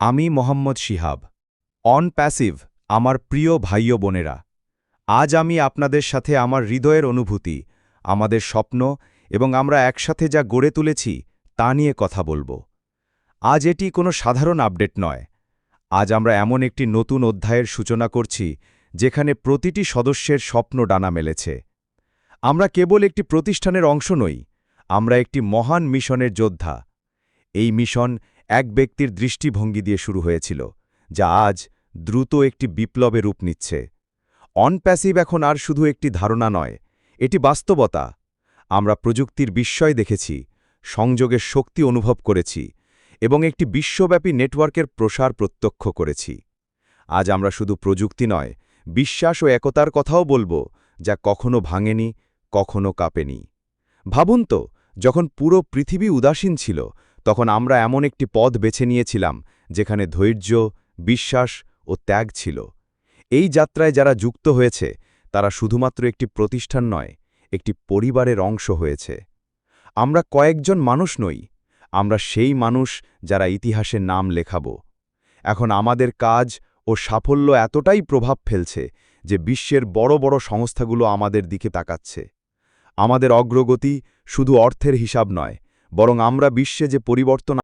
আমি Mohammad Shihab, on passive, আমার প্রিয় ভাই বোনেরা। আজ আমি আপনাদের সাথে আমার হৃদয়ের অনুভূতি, আমাদের স্বপ্ন এবং আমরা একসাথে যা গড়ে তুলেছি, তা নিয়ে কথা বলব। আজ এটি কোনো সাধারণ আপডেট নয়। আজ আমরা এমন একটি নতুন অধ্যায়ের সূচনা করছি, যেখানে প্রতিটি সদস্যের স্বপ্ন ডানা মেলেছে। আমরা কেবল একটি প্রতিষ্ঠানের অংশ নই, আমরা একটি মহান মিশনের যোদ্ধা। এই মিশন এক ব্যক্তির দৃষ্টিভঙ্গি দিয়ে শুরু হয়েছিল, যা আজ দ্রুত একটি বিপ্লবে রূপ নিচ্ছে। অনপ্যাসিভ এখন আর শুধু একটি ধারণা নয়, এটি বাস্তবতা। আমরা প্রযুক্তির বিস্ময় দেখেছি, সংযোগের শক্তি অনুভব করেছি, এবং একটি বিশ্বব্যাপী নেটওয়ার্কের প্রসার প্রত্যক্ষ করেছি। আজ আমরা শুধু প্রযুক্তি নয়, বিশ্বাস ও একতার কথাও বলব, যা কখনো ভাঙেনি, কখনো কাঁপেনি। ভাবুন তো, যখন পুরো পৃথিবী উদাসীন ছিল তখন আমরা এমন একটি পথ বেছে নিয়েছিলাম, যেখানে ধৈর্য, বিশ্বাস ও ত্যাগ ছিল। এই যাত্রায় যারা যুক্ত হয়েছে, তারা শুধুমাত্র একটি প্রতিষ্ঠান নয়, একটি পরিবারের অংশ হয়েছে। আমরা কয়েকজন মানুষ নই, আমরা সেই মানুষ যারা ইতিহাসে নাম লেখাব। এখন আমাদের কাজ ও সাফল্য এতটাই প্রভাব ফেলছে, যে বিশ্বের বড় বড় সংস্থাগুলো আমাদের দিকে তাকাচ্ছে। আমাদের অগ্রগতি শুধু অর্থের হিসাব নয় বরং আমরা বিশ্বে যে পরিবর্তন